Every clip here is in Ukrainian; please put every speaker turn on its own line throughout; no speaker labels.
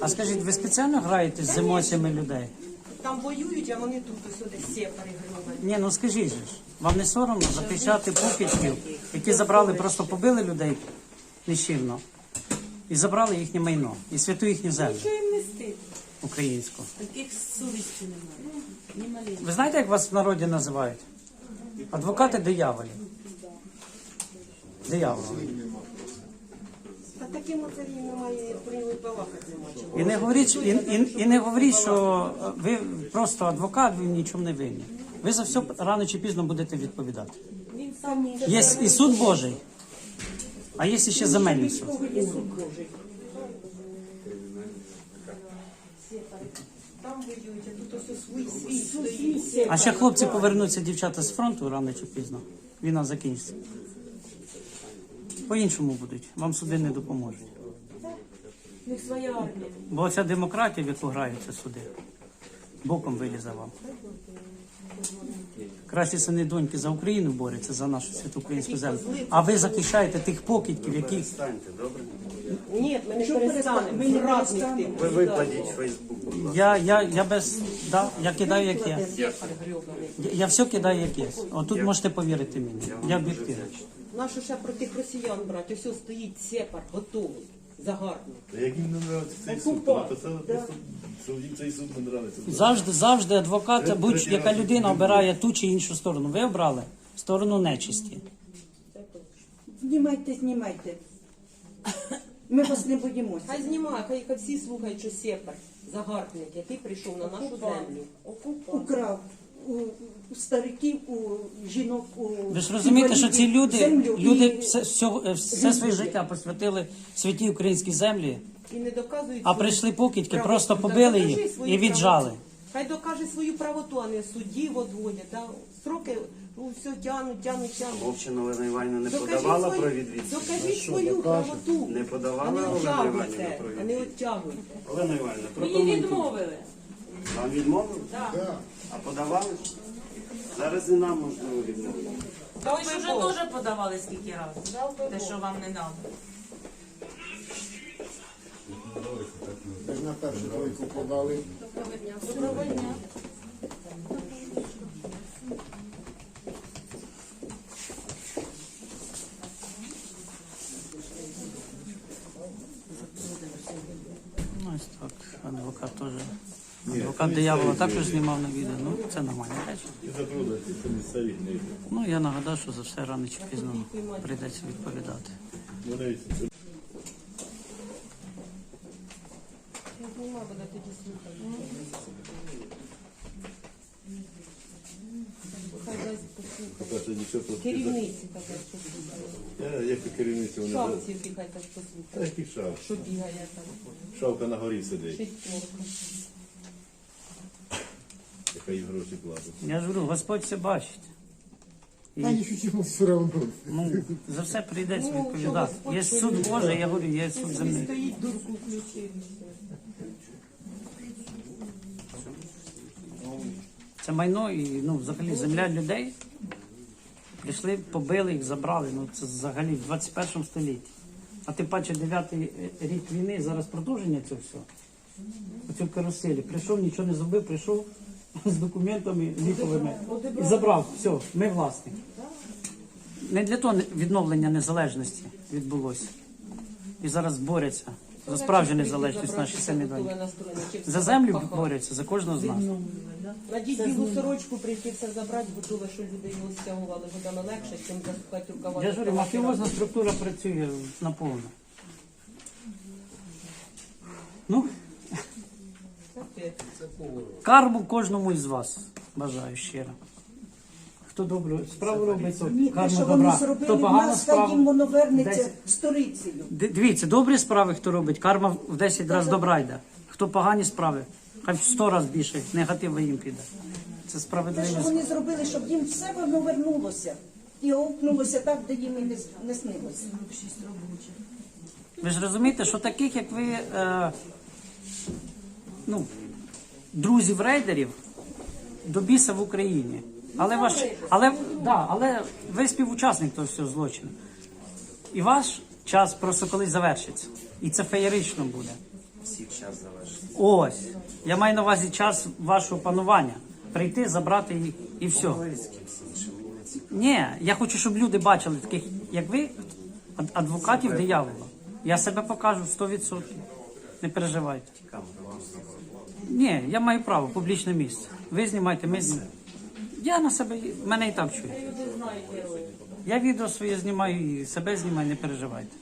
А скажіть, ви спеціально граєте з емоціями людей?
Там воюють, а вони тут ось сюди сепари громадять.
Ні, ну скажіть же ж, вам не соромно захищати покидьків, які забрали, просто побили людей нещивно і забрали їхнє майно і святу їхню землю
Що їм не стидно?
українську.
Таких совісті немає. Ні.
Ви знаєте, як вас в народі називають? Адвокати дияволів. Дияволи.
Та таким оце він немає, про нього і балакати.
І не говоріть, що- і, і, і не говоріть, що ви просто адвокат, ви в нічому не винні. Ви за все рано чи пізно будете відповідати.
Він сам
Є і суд Божий, а є ще земельний суд.
Там воюють, а тут ось свій світ стоїть.
А ще хлопці повернуться дівчата з фронту рано чи пізно. Війна закінчиться. По-іншому будуть. Вам суди не допоможуть.
в них своя армія.
Бо ця демократія, в яку граються суди, боком вилізе вам. Кращі сини доньки за Україну борються, за нашу святу українську землю. А ви захищаєте тих покидьків, які
Станьте, добре?
Ні, ми не перестанемо. Ми радник тим.
Ви викладіть в Фейсбук, будь ласка.
я, я, я без да, я кидаю як є. Я, я все кидаю як є. Отут можете повірити мені. Я об'єктивно.
Нащо ще про тих росіян брати? Ось ось стоїть сепар, готовий, загарбник.
Та Як їм не нравиться цей суд, то написали просто, що їм цей суд не нравиться.
Завжди, завжди адвокат, будь-яка людина обирає ту чи іншу сторону. Ви обрали сторону нечисті.
Знімайте, знімайте. Ми вас не боїмося.
Хай знімає, хай, хай всі слухають, що сепар, загарбник, який прийшов на нашу землю.
Украв у стариків, у жінок, у
Ви ж розумієте, що ці люди,
землю
люди
і-
все, всього- все своє життя посвятили святій українській землі,
І не доказують
а
свою
прийшли покидьки,
правоту.
просто побили
докажи
їх
свою
і віджали.
правоту. Хай докаже свою правоту, а не суддів одводять. Да? Строки ну, все тянуть, тянуть, тянуть.
Вовчина Олена Іванівна не
Докажіть
подавала
свою-
про відвід?
Докажіть свою правоту.
Не
А
подавала
не
Олена Іванівна
оттягуйте,
про
а не
відвід?
оттягуйте.
Олена Іванівна,
Мені
прокоментуйте.
відмовили.
Вам відмовили? А подавали? Зараз і нам можливо відмовити.
Та ви ж вже теж подавали скільки разів. Те, що вам не треба.
Ми ж на першу тройку подали.
Доброго дня.
Ну, ось так, адвокат теж. Адвокат диявола також знімав на відео. Ну, це нормальні речі.
І це місцеві не.
Ну, я нагадаю, що за все рано чи пізно прийдеться відповідати.
Керівниці хай дасть послухати.
Як то керівниця, вони зараз.
Шапці які хай дасть
Та
послухати.
який?
Що бігає там.
Шавка на горі сидить. Яка їм гроші платить.
Я ж говорю, Господь все бачить. І,
Та нічого все одно.
ну, за все прийдеться
Ну,
відповідати.
що
Є суд Божий, я говорю, є суд земний.
стоїть, дурку включив.
Це майно і ну, взагалі земля людей. Прийшли, побили їх, забрали. Ну це взагалі в 21 столітті. А ти паче дев'ятий рік війни, зараз продовження цього всього. Оцю каруселі. Прийшов, нічого не зробив, прийшов з документами ліковими і забрав. Все, ми власник. Не для того відновлення незалежності відбулося. І зараз борються за справжню незалежність наші самі доньки. За землю борються, за кожного з нас.
Надіть білу сорочку, прийти все забрати, бо чули, що люди його стягували, бо там легше, чим засухати рукава.
Я ж говорю, мафіозна структура працює наповно. Ну, карму кожному із вас бажаю щиро. Хто добру справу робить, то
Ні, те,
карму
що вони
добра.
зробили
Хто
в
погану
нас, хай їм
справу.
воно вернеться
Десь-
сторицею.
Д- Дивіться, добрі справи, хто робить, карма в 10 разів добра йде. Хто погані справи, хай в 100 разів більше негативу їм піде. Це
Те, що
справедливість.
вони зробили, щоб їм все воно вернулося. І опнулося так, де їм і не, не снилося.
Ви ж розумієте, що таких, як ви, е, ну, друзів рейдерів, до біса в Україні. Але, ваш, але, да, але ви співучасник того всього злочину. І ваш час просто колись завершиться. І це феєрично буде.
Всіх час завершиться.
Ось. Я маю на увазі час вашого панування. Прийти, забрати їх і все.
Говори з кимось іншим, мені не цікаво.
Ні, я хочу, щоб люди бачили таких, як ви, ад- адвокатів диявола. Я себе покажу 100%. Не переживайте.
Вам.
Ні, я маю право, публічне місце. Ви знімайте, ми знімаємо. Я на себе, мене і так чують. Я відео своє знімаю і себе знімаю, не переживайте.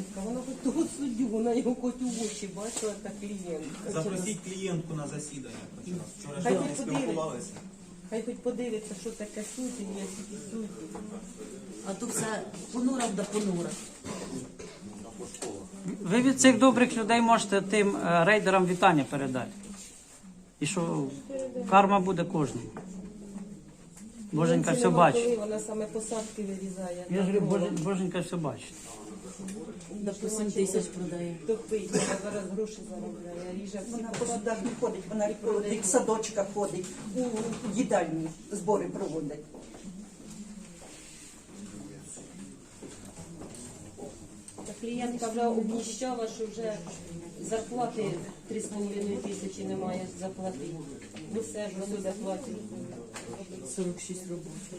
Клієнтка, вона хоч того суддю, вона його хоч у очі бачила, та клієнтка.
Запросіть клієнтку на засідання. хоч. Вчора
Хай
ж ми
хоч подивиться.
спілкувалися.
Хай хоч подивиться, що таке судді, є тільки судді.
А тут все понура да понура.
Ви від цих добрих людей можете тим е, рейдерам вітання передати. І що карма буде кожному. Боженька все
нема
бачить.
коли, Вона саме посадки вирізає.
Я ж говорю, Боже- Боженька все бачить.
До 8 тисяч продає.
Топить, вона зараз гроші заробляє, ріже всі
Вона по судах не ходить, вона ходить, в садочках ходить, у їдальні збори проводить.
Та клієнтка вже обніщала, що вже зарплати 3,5 тисячі немає заплатити. Ну все ж вони заплатять.
46 робочих.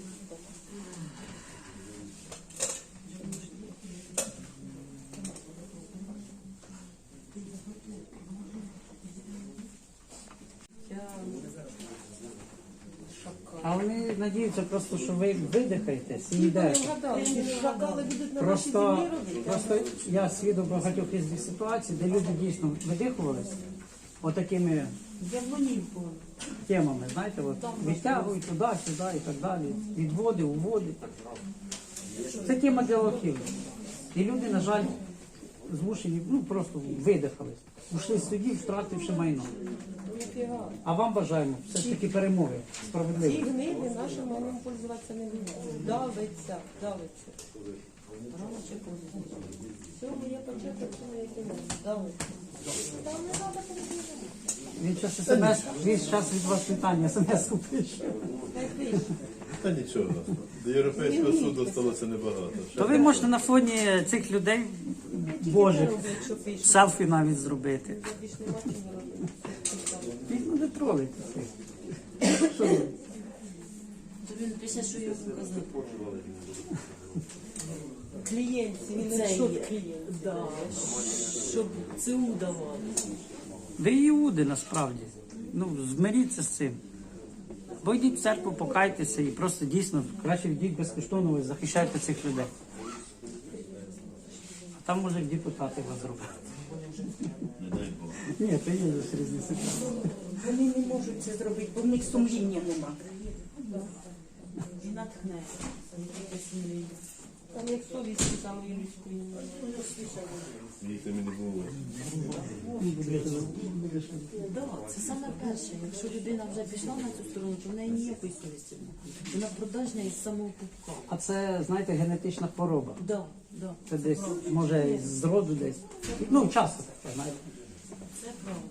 А вони надіються просто, що ви видихаєтесь і йдете. Просто, просто я свідок багатьох різних ситуацій, де люди дійсно видихувалися отакими темами, знаєте, от, відтягують туди, сюди і так далі, відводи, уводи. Це тема для лохів. І люди, на жаль, змушені, ну просто видихались. Ушли з судів, втративши майно. А вам бажаємо все ж таки перемоги,
Ці гниди нашим майном пользуватися не будуть. Давиться, давиться. Рано чи поздно. Цьому є початок, є кінець. Давиться. Там не треба перебігати.
Він час смс, він час від вас питання, смс. Пише.
Та нічого. До Європейського суду сталося небагато.
То ви можете на фоні цих людей
Пише.
селфі навіть зробити. Ну не ви?
Він пише, що йому казав.
Клієнтів, він
Це
не що клієнт.
Щоб ЦУ давали.
Ви іуди насправді. Ну, змиріться з цим. Бо йдіть в церкву, покайтеся і просто дійсно краще йдіть безкоштовно, ви захищайте цих людей. Там може депутати вас зробити. Ні, це є ж різні ситуації.
Вони не можуть це зробити, бо в них сумління нема.
І натхне.
Там як совісті самої людської.
Їх там і не було.
Да, це саме перше. Якщо людина вже пішла на цю сторону, то в неї ніякої совісті немає. Вона продажня із самого пупка.
А це, знаєте, генетична хвороба.
Да.
Це десь, може, з роду десь. Ну, часто таке, знаєте.
Це правда.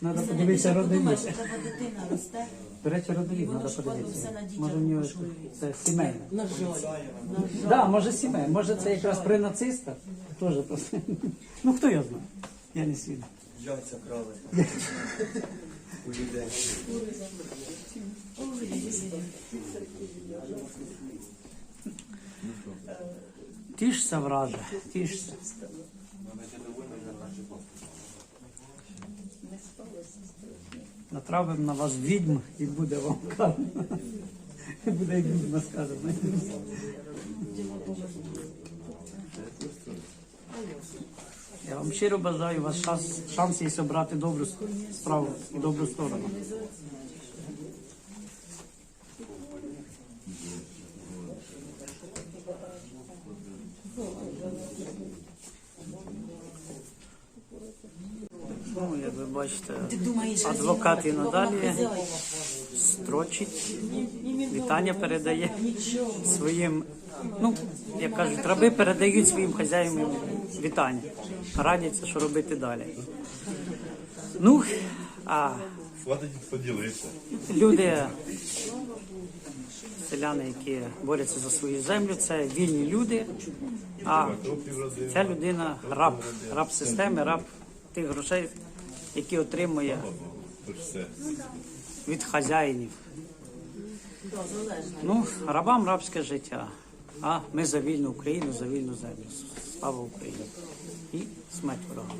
Треба
Це
подивитися
більше
родовід.
подумаєш, що тебе дитина росте,
До речі, родовід
воно
треба
ж
подивитися.
все на дітях
Може, в нього це сімейне.
на жаль. На жаль.
Так, да, може сімейне. Може це якраз при нацистах. Теж просто. Ну хто його знає? Я не свідок.
Яйця крали. У людей.
Тішся, враже, тішся. Натравимо на вас відьм і буде вам карма. І буде як відьма сказано. Я вам щиро бажаю у вас шанс, шанс є обрати добру справу і добру сторону. Ну, як ви бачите, адвокат і надалі строчить, вітання передає своїм Ну, як кажуть, раби передають своїм хазяїнам вітання. Радяться, що робити далі. Ну, а люди, селяни, які борються за свою землю, це вільні люди. А ця людина раб, раб системи, раб тих грошей, які отримує від хазяїнів. Ну, рабам рабське життя. А ми за вільну Україну, за вільну землю. Слава Україні. І смерть ворогам.